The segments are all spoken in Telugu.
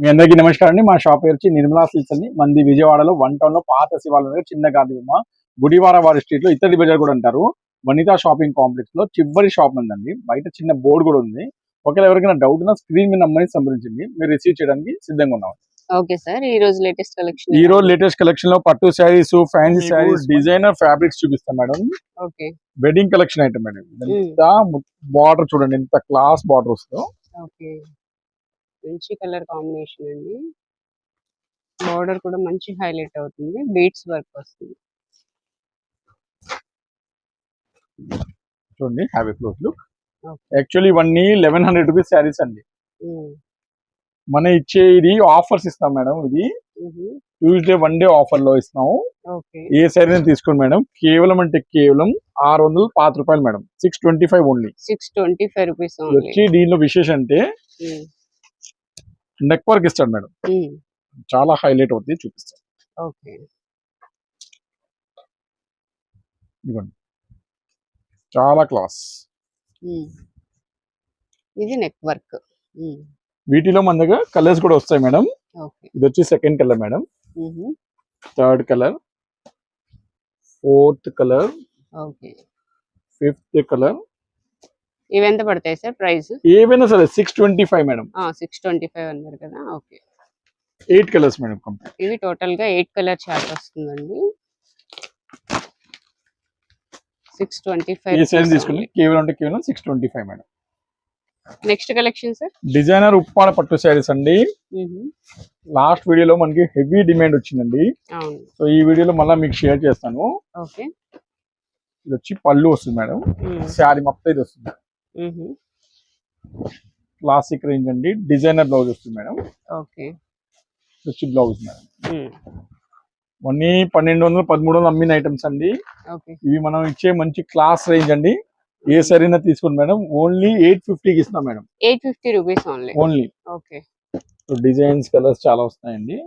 మీ అందరికీ నమస్కారం అండి. మా షాప్ పేరు వచ్చి నిర్మలా సిల్క్స్ అండి. మంది విజయవాడలో వన్ టౌన్లో పాత శివాలయం చిన్న గాంధీ బొమ్మ. గుడివార వారి స్ట్రీట్లో ఇతడి బజార్ కూడా అంటారు. వనితా షాపింగ్ కాంప్లెక్స్లో చివరి షాప్ ఉందండి బయట చిన్న బోర్డు కూడా ఉంది. ఒకవేళ ఎవరికైనా డౌట్ ఉన్నా స్క్రీన్ మీద నమ్మని సంప్రదించండి. మీరు రిసీవ్ చేయడానికి సిద్ధంగా ఉన్నాం. ఓకే సార్ ఈ రోజు లేటెస్ట్ కలెక్షన్ ఈ రోజు లేటెస్ట్ కలెక్షన్లో పట్టు saris fancy saris designer fabrics చూపిస్తాం madam. Okay. Wedding collection item madam. ఎంత బార్డర్ చూడండి ఎంత క్లాస్ బార్డర్ వస్తుందో. ఓకే. మంచి కలర్ కాంబినేషన్ అండి. బార్డర్ కూడా మంచి హైలైట్ అవుతుంది. బీట్స్ వర్క్ వస్తుంది. చూడండి have a close look. Actually ఇవన్నీ లెవెన్ హండ్రెడ్ రూపీస్ శారీస్ అండి. మన ఇచ్చే ఇది ఆఫర్స్ ఇస్తాం మేడం ఇది. ట్యూస్డే వన్ డే ఆఫర్లో ఇస్తున్నాము ఓకే. ఏ శారీ తీసుకోండి మేడం. కేవలం అంటే కేవలం ఆరు వందలు పాత రూపాయలు madam. Six twenty five only six twenty five rupees వచ్చి దీనిలో విశేషం అంటే నెక్ వర్క్ ఇస్తాడు మేడం. చాలా హైలైట్ అవుతుంది చూపిస్తాను ఓకే. ఇదిగోండి. చాలా క్లాస్. ఇది నెక్ వర్క్ వీటిలో మన దగ్గర కలర్స్ కూడా వస్తాయి మేడం. ఇది వచ్చి second colour madam. Third colour. Fourth colour. Fifth colour. ఇవి ఎంత పడతాయి సార్ ప్రైస్? ఏవైనా సరే six twenty five madam. Six twenty five అన్నారు కదా ఓకే. ఎయిట్ కలర్స్ మేడం ఇవి టోటల్గా ఎయిట్ కలర్ చార్ట్ వస్తుందండి. సిక్స్ ట్వంటీ ఫైవ్ తీసుకుని కేవలం అంటే కేవలం six twenty five madam. Next collection sir designer Uppada పట్టు శారీస్ అండి. లాస్ట్ వీడియోలో మనకి హెవీ డిమాండ్ వచ్చిందండి. సో ఈ వీడియోలో మళ్ళీ మీకు షేర్ చేస్తాను. ఓకే. ఇది వచ్చి పళ్ళు వస్తుంది మేడం. శారీ మొత్తం ఇది వస్తుంది. క్లాసిక్ రేంజ్ అండి. డిజైనర్ బ్లౌజ్ వస్తుంది మేడం. ఓకే. వచ్చి బ్లౌజ్ మేడం. ఇవన్నీ పన్నెండు వందలు పదమూడు వందలు అమ్మిన ఐటమ్స్ అండి. ఇవి మనం ఇచ్చే మంచి క్లాస్ రేంజ్ అండి. ఏ సరైనా తీసుకోండి మేడం. ఓన్లీ ఎయిట్ ఫిఫ్టీకి ఇస్తున్నాం madam. Eight fifty rupees only only okay. Designs colours చాలా వస్తాయండి.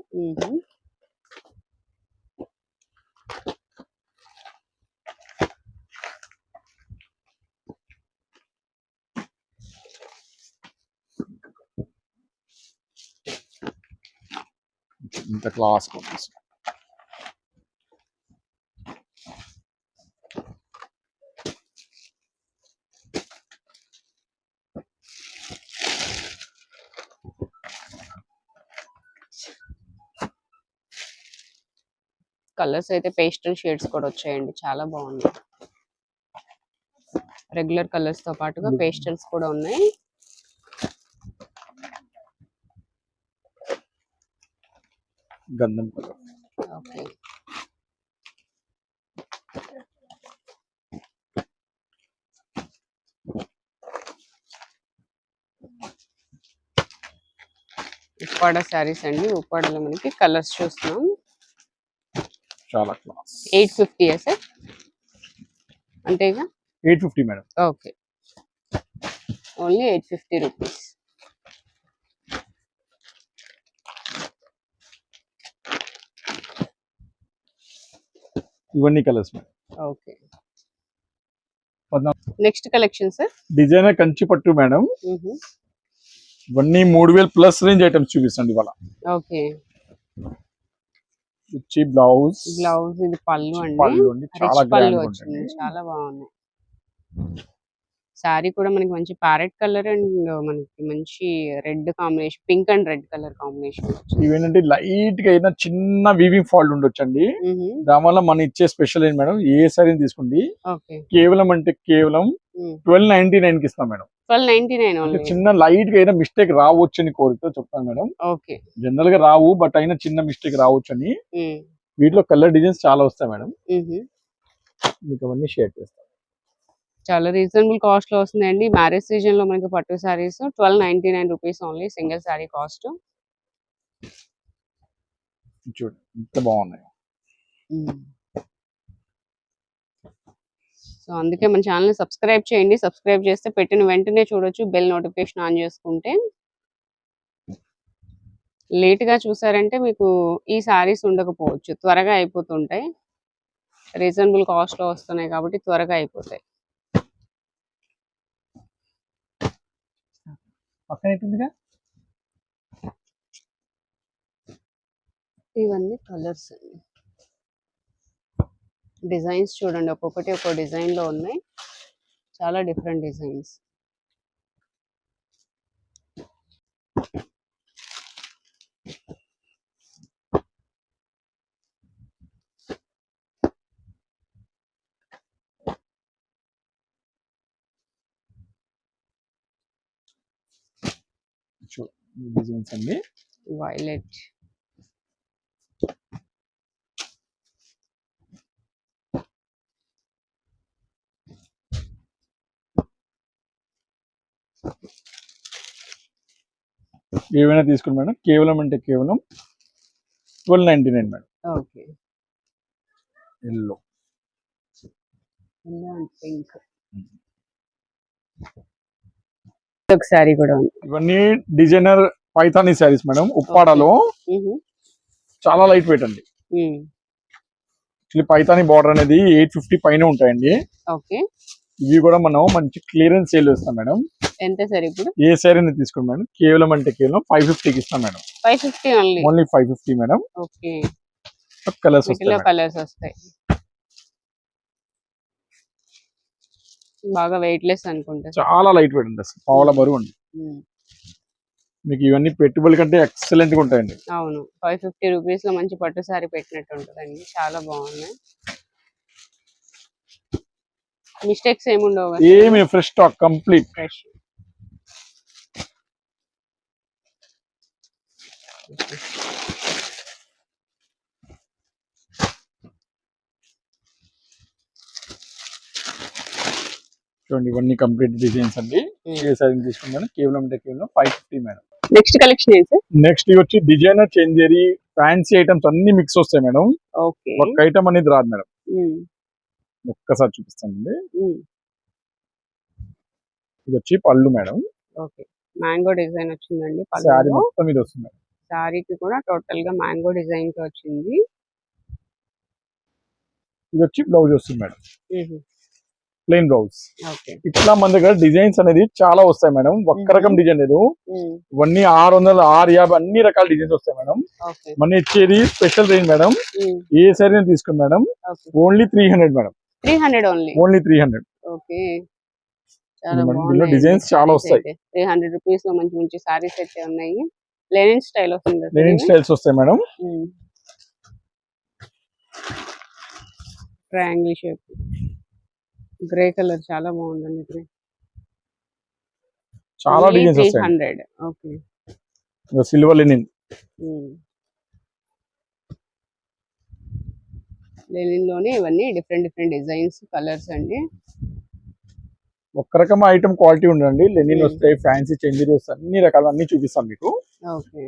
ఇంత క్లాస్ కనిపిస్తుంది కలర్స్ అయితే పేస్టల్ షేడ్స్ కూడా వచ్చాయండి. చాలా బాగున్నాయి. రెగ్యులర్ కలర్స్తో పాటుగా పేస్టల్స్ కూడా ఉన్నాయి. గంధం కలర్. ఓకే. ఉప్పాడ శారీస్ అండి. ఉప్పాడలో మనకి కలర్స్ చూస్తున్నాం. చాలా క్లాస్. Eight fifty sir? అంతేగా? Eight fifty madam. Okay. Only eight fifty rupees. ఇవన్నీ colours madam okay. Next collection sir designer Kanchi పట్టు మేడం ఇవన్నీ మూడు వేలు ప్లస్ రేంజ్ ఐటమ్స్ చూపిస్తాండి ఇవాళ. ఓకే. ఇచ్చి బ్లౌజ్ బ్లౌజ్ ఇది పళ్ళు అండి. పళ్ళు చాలా పళ్ళు వచ్చింది. చాలా బాగున్నాయి. శారీ కూడా మనకి మంచి ప్యారెట్ కలర్ అండ్ మనకి మంచి red combination pink and red colour combination ఇవేంటంటే లైట్గా అయినా చిన్న వీవింగ్ ఫాల్ట్ ఉండొచ్చండి. దానివల్ల మనం ఇచ్చే స్పెషల్ ఏంటి మేడం? ఏ సారీ తీసుకోండి? కేవలం అంటే కేవలం ట్వెల్వ్ నైన్టీ నైన్కి ఇస్తాం మేడం. ట్వెల్వ్ నైన్టీ నైన్ చిన్న లైట్గా అయినా మిస్టేక్ రావచ్చు అని కోరికతో చెప్తాను మేడం. ఓకే. జనరల్గా రావు బట్ అయినా చిన్న మిస్టేక్ రావచ్చు అని వీటిలో కలర్ డిజైన్స్ చాలా వస్తాయి మేడం. మీకు అవన్నీ షేర్ చేస్తాను. చాలా రీజనబుల్ కాస్ట్లో వస్తుందండి. మ్యారేజ్ సీజన్లో మనకి పట్టు saris twelve ninety nine rupees only single sari cost చూడండి ఎంత బాగున్నాయి సో అందుకే మన ఛానల్ సబ్స్క్రైబ్ చేయండి. సబ్స్క్రైబ్ చేస్తే పెట్టిన వెంటనే చూడొచ్చు. బెల్ నోటిఫికేషన్ ఆన్ చేసుకుంటే. లేట్గా చూసారంటే మీకు ఈ సారీస్ ఉండకపోవచ్చు. త్వరగా అయిపోతుంటాయి. రీజనబుల్ కాస్ట్లో వస్తున్నాయి కాబట్టి త్వరగా అయిపోతాయి. పక్కన అయిపోయిందిగా ఇవన్నీ కలర్స్ అండి. డిజైన్స్ చూడండి ఒక్కొక్కటి ఒక్కో డిజైన్లో ఉన్నాయి. చాలా డిఫరెంట్ డిజైన్స్. డిజైన్స్ అండి వైలెట్. ఏవైనా తీసుకోండి మేడం. కేవలం అంటే కేవలం twelve ninety nine madam. Okay. Yellow. Pink. ఒక శారీ కూడా ఉంది. ఇవన్నీ డిజైనర్ పైథానీ శారీస్ మేడం ఉప్పాడలో. చాలా లైట్ వెయిట్ అండి. యాక్చువల్లీ పైథానీ బార్డర్ అనేది ఎయిట్ ఫిఫ్టీ పైన ఉంటాయండి. ఓకే. ఇవి కూడా మనం మంచి క్లియరెన్స్ సేల్ ఇస్తాం మేడం. ఎంత సార్ ఇప్పుడు? ఏ శారీని తీసుకోండి మేడం? కేవలం అంటే కేవలం ఫైవ్ ఫిఫ్టీకి ఇస్తాం madam. Five fifty only five fifty madam. Okay. Colours colours వస్తాయి. బాగా వెయిట్ లెస్ అనుకుంటా. చాలా లైట్ వెయిట్ అండి అసలు. పావుల బరువు అండి మీకు ఇవన్నీ పెట్టుబడి కంటే ఎక్సలెంట్గా ఉంటాయండి. అవును. ఫైవ్ ఫిఫ్టీ రూపీస్లో మంచి పట్టు సారీ పెట్టినట్టు ఉంటుందండి. చాలా బాగున్నాయి. మిస్టేక్స్ ఏముండవు ఏమి ఫ్రెష్ స్టాక్ కంప్లీట్ ఫ్రెష్ చూడండి ఇవన్నీ కంప్లీట్ డిజైన్స్ అండి. ఏ శారీ తీసుకుని మేడం కేవలం అంటే కేవలం five fifty madam. Next collection next వచ్చి డిజైనర్ చెంజేరి ఫ్యాన్సీ ఐటమ్స్ అన్ని మిక్స్ వస్తాయి మేడం. ఓకే ఒక్క ఐటమ్ అనేది రాదు మేడం. ఒక్కసారి చూపిస్తానండి. ఇది వచ్చి పళ్ళు మేడం. ఓకే మ్యాంగో డిజైన్ వచ్చిందండి శారీ మొత్తం ఇది వస్తుంది శారీకి కూడా టోటల్గా మ్యాంగో డిజైన్తో వచ్చింది. ఇది వచ్చి బ్లౌజ్ వస్తుంది మేడం. ప్లెయిన్ బ్లౌజ్ ఇట్లా మన దగ్గర డిజైన్స్ అనేది చాలా వస్తాయి మేడం. ఒక్క రకం డిజైన్ లేదు. ఇవన్నీ ఆరు వందల ఆరు యాభై అన్ని రకాల డిజైన్స్ వస్తాయి మేడం. మన ఇచ్చేది స్పెషల్ రేంజ్ మేడం. ఏ శారీ తీసుకుని madam. Only three hundred madam. Three hundred only only three hundred designs చాలా వస్తాయి. త్రీ హండ్రెడ్ రూపీస్లో మంచి మంచి సారీస్ అయితే ఉన్నాయి. లెనిన్ స్టైల్ వస్తుంది లెనిన్ స్టైల్స్ వస్తాయి madam. Triangle shape grey colour చాలా బాగుందండి గ్రే. చాలా డిజైన్స్ వస్తాయి హండ్రెడ్. ఓకే. Silver linen. లెనిన్లోనే ఇవన్నీ డిఫరెంట్ డిఫరెంట్ డిజైన్స్ కలర్స్ అండి. ఒక్క రకం ఐటమ్ క్వాలిటీ ఉండండి లెనిన్. వస్తాయి ఫ్యాన్సీ చెందిరి వస్తాయి అన్ని రకాలు అన్ని చూపిస్తాం మీకు. ఓకే.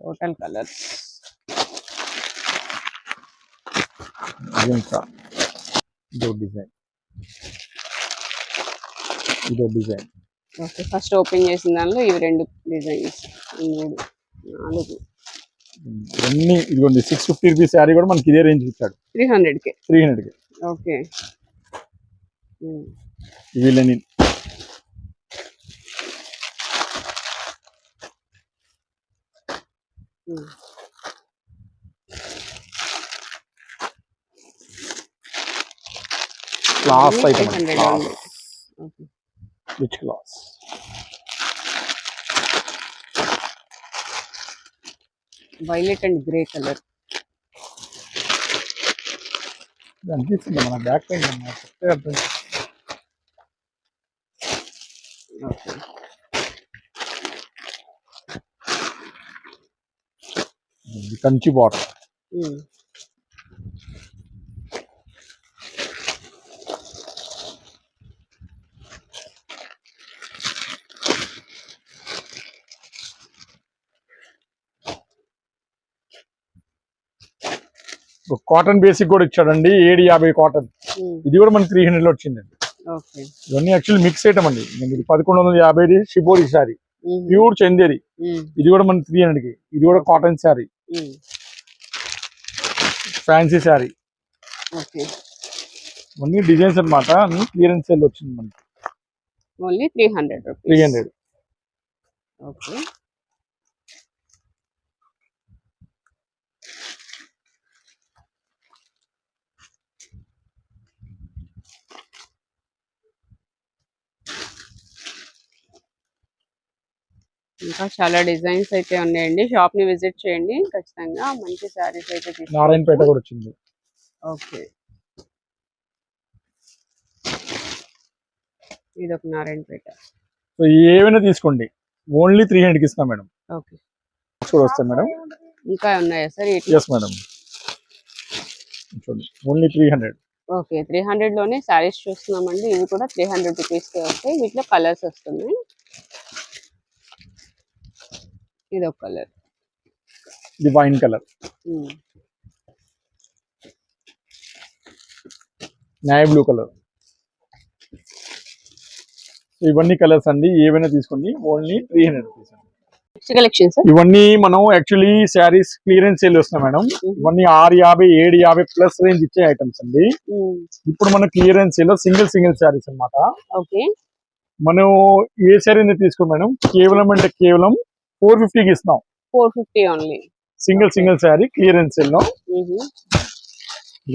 Total colours. ఇది ఇంకా ఇదో డిజైన్ ఇదో డిజైన్ ఓకే ఫస్ట్ ఓపెన్ చేసిన దానిలో ఇవి రెండు డిజైన్స్ మూడు నాలుగు ఇవన్నీ ఇదిగోండి సిక్స్ ఫిఫ్టీ రూపీస్ శారీ కూడా మనకి ఇదే రేంజ్ ఇచ్చాడు త్రీ హండ్రెడ్కి త్రీ హండ్రెడ్కి ఓకే. ఇవి లెనిన్ ఉమ్. క్లాస్ ఇవన్నీ item 300 class only. Okay rich class violet and grey colour అనిపిస్తుంది మన బ్యాక్ పెయిన్ చెప్తే అర్థం కాదు. ఓకే ఇది కంచి బాటర్ కాటన్ బేసిక్ కూడా ఇచ్చాడండి ఏడు యాభై కాటన్. ఇది కూడా మనకి త్రీ హండ్రెడ్లో వచ్చిందండి. ఇవన్నీ యాక్చువల్లీ మిక్స్ ఐటమ్ అండి. ఇది పదకొండు వందల యాభైది షిబోరి శారీ. ప్యూర్ చందేరి. ఇది కూడా మనకి త్రీ హండ్రెడ్కి. ఇది కూడా cotton sari. Fancy sari okay. ఇవన్నీ డిజైన్స్ అన్నమాట. అన్ని క్లియరెన్స్ సేల్ వచ్చింది మనకి. Only three hundred three hundred okay. ఇంకా చాలా డిజైన్స్ అయితే ఉన్నాయండి. షాప్ని విజిట్ చేయండి. ఖచ్చితంగా మంచి శారీస్ అయితే. నారాయణపేట కూడా వచ్చింది. ఓకే ఇది ఒక నారాయణపేట. సో ఏమైనా తీసుకోండి. ఓన్లీ త్రీ హండ్రెడ్కి ఇస్తాం మేడం. ఓకే కూడా వస్తాయి మేడం. ఇంకా ఉన్నాయా సార్ ఎస్ మేడం చూడండి. Only three hundred okay three హండ్రెడ్లోనే saris చూస్తున్నామండి. ఇవి కూడా త్రీ హండ్రెడ్ రూపీస్కి వస్తాయి. వీటిలో కలర్స్ వస్తున్నాయి. ఇది ఒక కలర్ ఇది wine colour. Navy blue colour. ఇవన్నీ కలర్స్ అండి. ఏవైనా తీసుకోండి. ఓన్లీ త్రీ హండ్రెడ్ రూపీస్ ఇవన్నీ మనం యాక్చువల్లీ శారీస్ క్లియరెన్స్ సేల్ వస్తున్నాయి మేడం. ఇవన్నీ ఆరు యాభై ఏడు యాభై ప్లస్ రేంజ్ ఇచ్చే ఐటమ్స్ అండి. ఇప్పుడు మన clearance sale single single saris అన్నమాట. ఓకే. మనం ఏ శారీ తీసుకోం మేడం? కేవలం అంటే కేవలం ఫోర్ ఫిఫ్టీకి ఇస్తాం four fifty only. Single single sari clearance ఇదిగోండి,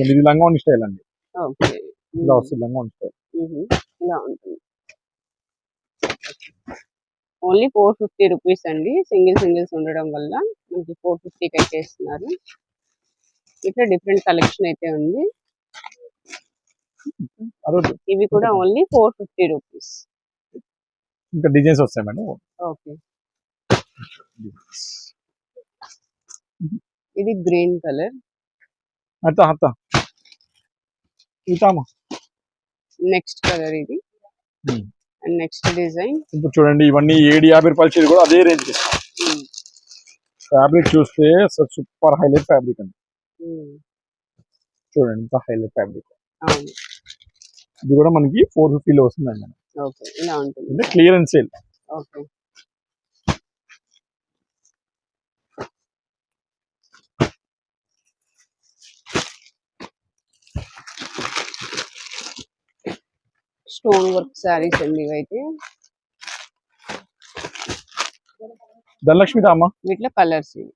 ఇది లంగావని స్టైల్ అండి. ఇలా వస్తుంది స్టైల్. ఇలా ఉంటుంది. ఓన్లీ ఫోర్ ఫిఫ్టీ రూపీస్ అండి. సింగిల్ సింగిల్స్ ఉండడం వల్ల మనకి ఫోర్ ఫిఫ్టీకి అయితే ఇస్తున్నారు. ఇట్లా డిఫరెంట్ కలెక్షన్ అయితే ఉంది. ఇవి కూడా ఓన్లీ ఫోర్ ఫిఫ్టీ రూపీస్. ఇంకా డిజైన్స్ వస్తాయి మేడం. ఓకే. ఇది గ్రీన్ కలర్. అత్త అత్త. ఇతామా నెక్స్ట్ కలర్ ఇది. Hmm. And next design. ఇప్పుడు చూడండి ఇవన్నీ ఏడు యాభై రూపాయల చీర కూడా అదే రేంజ్ ఫ్యాబ్రిక్ చూస్తే అసలు సూపర్ హైలైట్ ఫ్యాబ్రిక్ అండి. చూడండి ఇంత హైలైట్ ఫ్యాబ్రిక్ ఇది కూడా మనకి ఫోర్ ఫిఫ్టీలో వస్తుందండి. ఓకే ఇలా ఉంటుంది. Clearance sale okay stone work saris అండి ఇవైతే. ధనలక్ష్మి దామా వీటిలో కలర్స్ ఇవి.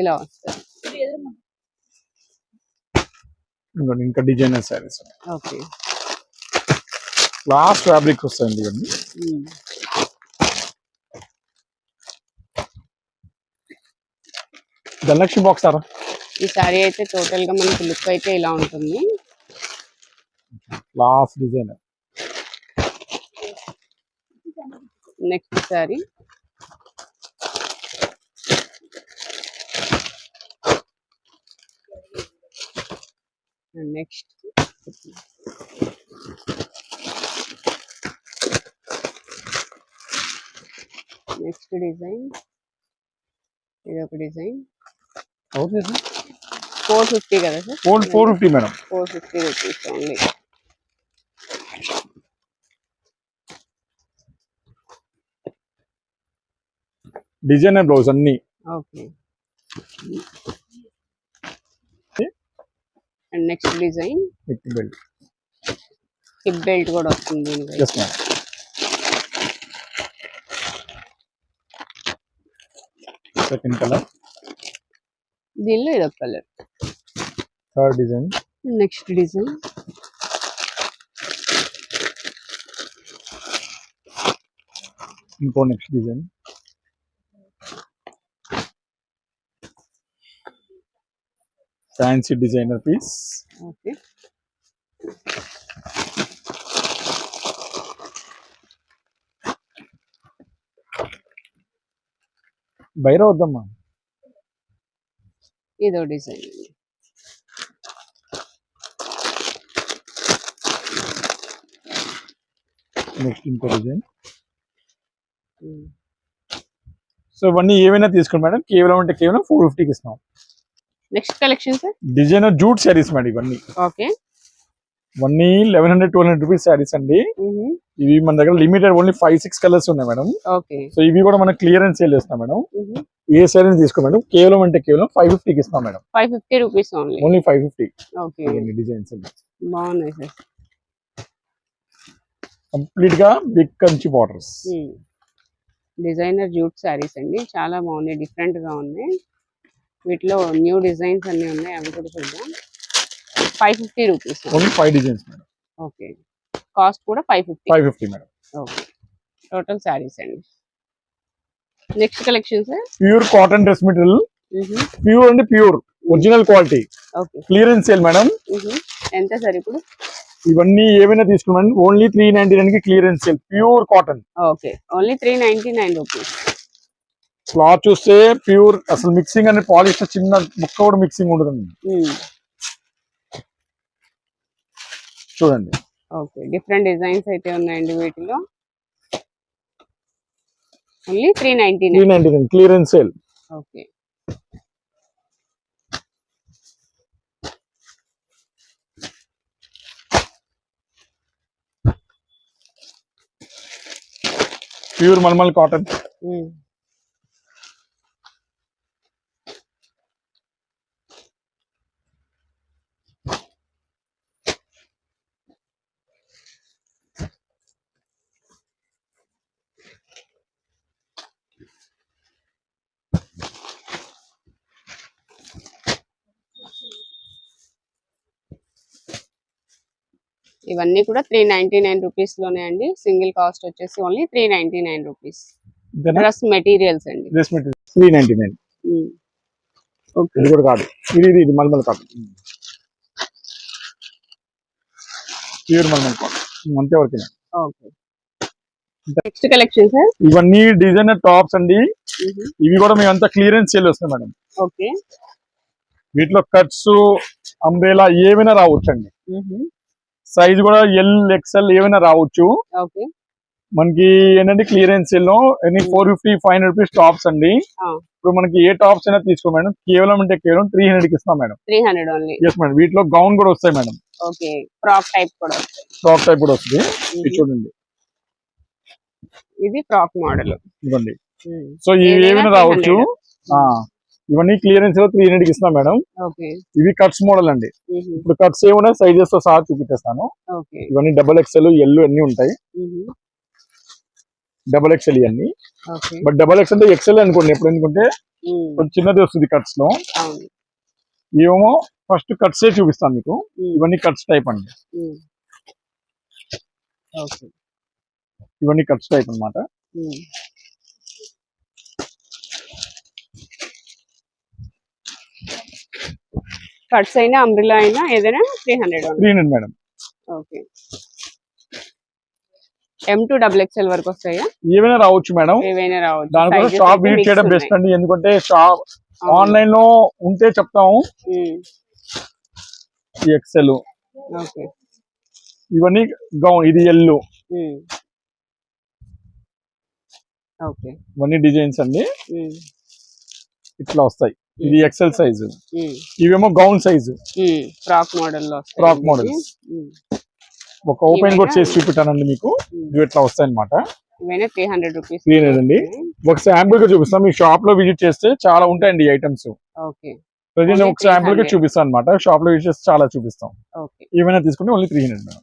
ఇలా వస్తాయి. ఇంకా designer saris. Okay. Last fabric వస్తాయండి ఇవన్నీ. ధనలక్ష్మి బాక్స్ సారా? ఈ శారీ అయితే టోటల్గా మనకి లుక్ అయితే ఇలా ఉంటుంది. Last design. Next sari. Next. Next design. ఇది ఒక డిజైన్ ఫోర్ ఫిఫ్టీ కదా sir? Four four fifty madam. Four fifty rupees only. Designer blouse అన్ని okay and next design neck belt hip belt కూడా వస్తుంది దీనికి ఎస్ మేడం సెకండ్ కలర్ దీనిలో ఇదొక colour third design next design ఇంకో next design fancy designer piece okay బైర వద్దమ్మా. ఇదో డిజైన్ నెక్స్ట్ ఇంకో డిజైన్. సో ఇవన్నీ ఏమైనా తీసుకోండి మేడం. కేవలం అంటే కేవలం ఫోర్ ఫిఫ్టీకి ఇస్తాం. Next collection sir designer jute saris madam ఇవన్నీ. ఓకే ఇవన్నీ eleven hundred twelve hundred rupees saris అండి. ఇవి మన దగ్గర limited only five six colours ఉన్నాయి మేడం ఓకే సో ఇవి కూడా మనం క్లియరెన్స్ సేల్ చేస్తాం మేడం ఏ శారీని తీసుకో మేడం కేవలం అంటే కేవలం ఫైవ్ ఫిఫ్టీకి ఇస్తాం madam five fifty rupees only only five fifty okay designs బాగున్నాయి సార్ కంప్లీట్గా big Kanchi borders designer jute saris అండి. చాలా బాగున్నాయి. డిఫరెంట్గా ఉన్నాయి. వీటిలో న్యూ డిజైన్స్ అన్ని ఉన్నాయి అవి కూడా చూద్దాం. Five fifty rupees only five designs madam. Okay cost కూడా five fifty five fifty madam. Okay total saris అండి. Next collection sir pure cotton dress material pure అంటే pure original quality okay clearance sale madam. ఎంత సార్ ఇప్పుడు? ఇవన్నీ ఏమైనా తీసుకున్నాను ఓన్లీ త్రీ నైన్టీ నైన్కి clearance sale pure cotton okay only three ninety nine rupees cloth చూస్తే ప్యూర్ అసలు మిక్సింగ్ అనే పాలిష్ చిన్న ముక్క కూడా మిక్సింగ్ ఉండదండి చూడండి. ఓకే డిఫరెంట్ డిజైన్స్ అయితే ఉన్నాయండి వీటిలో. Only three ninety three nine ninety nine clearance sale okay. Pure malmal cotton ఇవన్నీ కూడా త్రీ నైన్టీ నైన్ రూపీస్లోనే అండి. సింగిల్ కాస్ట్ వచ్చేసి only three ninety nine rupees dress materials అండి. Dress three ninety nine okay ఇది కూడా కాదు. ఇది ఇది ఇది malmal cotton pure malmal cotton అంతే వరకు. ఓకే నెక్స్ట్ కలెక్షన్ సార్ ఇవన్నీ డిజైనర్ టాప్స్ అండి. ఇవి కూడా మేము అంతా క్లియరెన్స్ సేల్ వస్తాయి మేడం ఓకే వీటిలో కట్స్ అంబ్రేలా ఏమైనా రావచ్చు అండి సైజ్ కూడా ఎల్ ఎక్స్ఎల్ ఏమైనా రావచ్చు. మనకి ఏంటంటే క్లియరెన్స్లో ఎన్ని? Four fifty five hundred rupees tops అండి. ఇప్పుడు మనకి ఏ టాప్స్ అయినా తీసుకో మేడం. కేవలం అంటే కేవలం త్రీ హండ్రెడ్కి ఇస్తాం madam. Three hundred only yes madam. వీటిలో గౌన్ కూడా వస్తాయి మేడం. ఓకే ఫ్రాక్ టైప్ కూడా వస్తాయి. టాప్ కూడా వస్తుంది. ఇది చూడండి. ఇది ఫ్రాక్ మోడల్ ఇవ్వండి సో ఇవి ఏమైనా 300. రావచ్చు ఇవన్నీ క్లియరెన్స్లో త్రీ హండ్రెడ్కి ఇస్తాం మేడం. ఇవి కట్స్ మోడల్ అండి. ఇప్పుడు కట్స్ ఏమైనా సైజెస్తో సహా చూపించేస్తాను ఇవన్నీ డబల్ ఎక్స్ఎల్ ఎల్ అన్ని ఉంటాయి. డబల్ ఎక్స్ఎల్ ఇవన్నీ. బట్ డబల్ ఎక్స్ఎల్ ఎక్స్ఎల్ అనుకోండి. ఎప్పుడు ఎందుకంటే కొంచెం చిన్నది వస్తుంది కట్స్లో. ఇవేమో ఫస్ట్ కట్స్ చూపిస్తాను మీకు. ఇవన్నీ కట్స్ టైప్ అండి. ఇవన్నీ కట్స్ టైప్ అన్నమాట. కట్స్ అయినా అంబ్రిలా అయినా ఏదైనా three hundred three hundred madam okay M to double XL వరకు వస్తాయా? ఏమైనా రావచ్చు మేడం ఏవైనా రావచ్చు. దానికోసం షాప్ విజిట్ చేయడం. బెస్ట్ అండి. ఎందుకంటే షాప్. ఆన్లైన్లో ఉంటే చెప్తాము. ఎక్సెల్ ఓకే ఇవన్నీ గౌన్ ఇది ఎల్లు ఉమ్. ఓకే ఇవన్నీ డిజైన్స్ అండి. ఉమ్, ఇట్లా వస్తాయి. ఇది ఎక్సెల్ సైజు ఇవేమో gown size. Frock model frock ఉమ్, ఒక ఓపెన్ కూడా చేసి చూపెట్టానండి మీకు. ఇవి ఇట్లా వస్తాయి అనమాట ఇవైనా త్రీ హండ్రెడ్ రూపీస్ 300 అండి. ఒక శాంపుల్గా చూపిస్తాం. మీ షాప్లో విజిట్ చేస్తే చాలా ఉంటాయండి ఐటమ్స్ ఓకే. ప్రజెంట్ ఒక శాంపుల్గా 300. చూపిస్తాం అనమాట షాప్లో విజిట్ చేస్తే చాలా చూపిస్తాం. ఏమైనా తీసుకుంటే ఓన్లీ త్రీ హండ్రెడ్ మేడం.